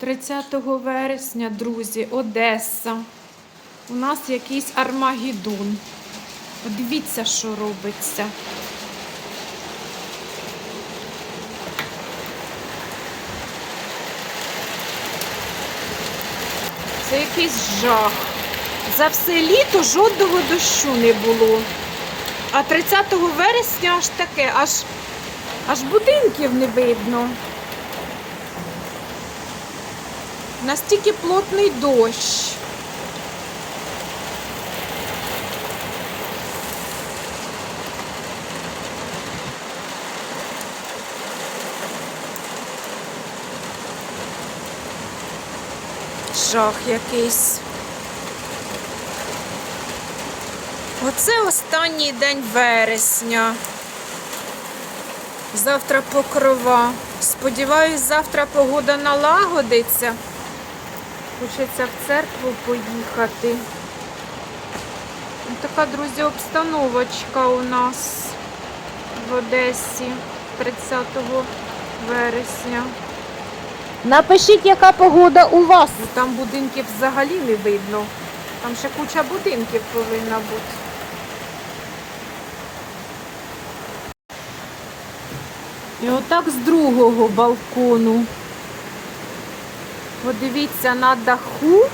30 вересня, друзі, Одеса. У нас якийсь Армагеддон. Подивіться, що робиться. Це якийсь жах. За все літо жодного дощу не було. А 30 вересня аж таке, аж, аж будинків не видно. Настільки плотний дощ. Жах якийсь. Оце останній день вересня. Завтра покрова. Сподіваюсь, завтра погода налагодиться. Хочеться в церкву поїхати. Така, друзі, обстановочка у нас в Одесі 30 вересня. Напишіть, яка погода у вас. Ну, Там будинків взагалі не видно. Там ще куча будинків повинна бути. І отак з другого балкону. Подивіться на даху.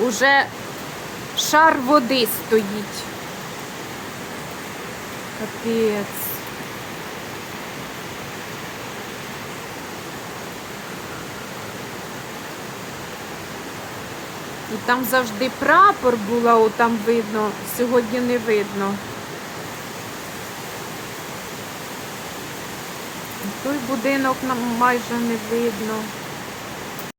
Уже шар води стоїть. Капець. І там завжди прапор була, о, там видно, сьогодні не видно. Той будинок нам майже не видно.